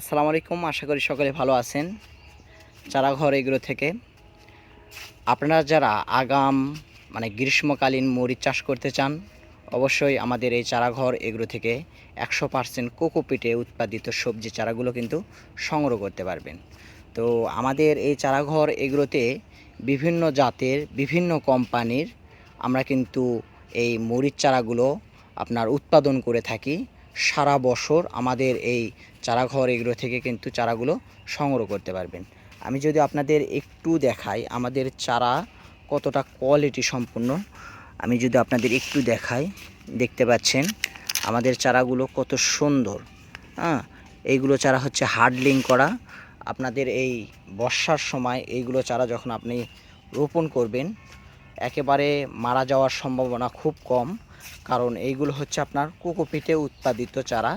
আসসালামু আলাইকুম, আশা করি সকলে ভালো আছেন। চারাঘর এগুলো থেকে। আপনারা যারা আগাম মানে গ্রীষ্মকালীন মরিচ চাষ করতে চান, অবশ্যই আমাদের এই চারাঘর এগুলো থেকে একশো পার্সেন্ট কোকোপিটে উৎপাদিত সবজি চারাগুলো কিন্তু সংগ্রহ করতে পারবেন। তো আমাদের এই চারাঘর এগুলোতে বিভিন্ন জাতের, বিভিন্ন কোম্পানির আমরা কিন্তু এই মরিচ চারাগুলো আপনার উৎপাদন করে থাকি। সারা বছর আমাদের এই চারাঘর এগুলো থেকে কিন্তু চারাগুলো সংগ্রহ করতে পারবেন। আমি যদি আপনাদের একটু দেখাই আমাদের চারা কতটা কোয়ালিটি সম্পূর্ণ। আমি যদি আপনাদের একটু দেখাই, দেখতে পাচ্ছেন আমাদের চারাগুলো কত সুন্দর। হ্যাঁ এইগুলো চারা হচ্ছে হার্ডলিং করা। আপনাদের এই বর্ষার সময় এইগুলো চারা যখন আপনি রোপণ করবেন একেবারে মারা যাওয়ার সম্ভাবনা খুব কম, কারণ এইগুলো হচ্ছে আপনার কোকোপিটে উৎপাদিত চারা।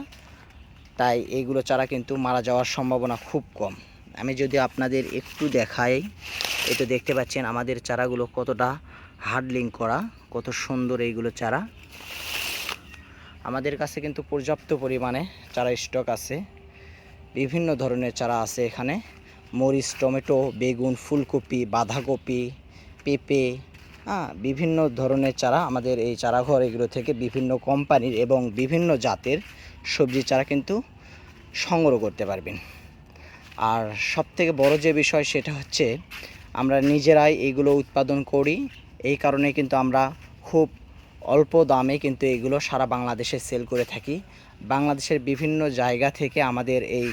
তাই এইগুলো চারা কিন্তু মারা যাওয়ার সম্ভাবনা খুব কম। আমি যদি আপনাদের একটু দেখাই এটা দেখতে পাচ্ছেন আমাদের চারাগুলো কতটা হার্ডলিং করা, কত সুন্দর এইগুলো চারা। আমাদের কাছে কিন্তু পর্যাপ্ত পরিমাণে চারা স্টক আছে। বিভিন্ন ধরনের চারা আছে এখানে। মরিচ, টমেটো, বেগুন, ফুলকপি, বাঁধাকপি, পেঁপে হ্যাঁ বিভিন্ন ধরনের চারা আমাদের এই চারাঘর এগুলো থেকে বিভিন্ন কোম্পানির এবং বিভিন্ন জাতের সবজি চারা কিন্তু সংগ্রহ করতে পারবেন। আর সবথেকে বড় যে বিষয় সেটা হচ্ছে আমরা নিজেরাই এগুলো উৎপাদন করি, এই কারণে কিন্তু আমরা খুব অল্প দামে কিন্তু এগুলো সারা বাংলাদেশে সেল করে থাকি। বাংলাদেশের বিভিন্ন জায়গা থেকে আমাদের এই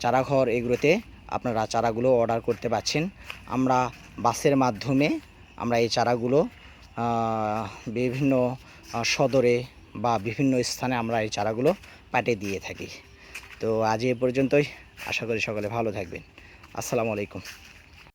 চারাঘর এগুলোতে আপনারা চারাগুলো অর্ডার করতে পারছেন। আমরা বাসের মাধ্যমে আমরা এই চারাগুলো বিভিন্ন সদরে বা বিভিন্ন স্থানে আমরা এই চারাগুলো পাঠিয়ে দিয়ে থাকি। তো আজ এ পর্যন্তই। আশা করি সকলে ভালো থাকবেন। আসসালামু আলাইকুম।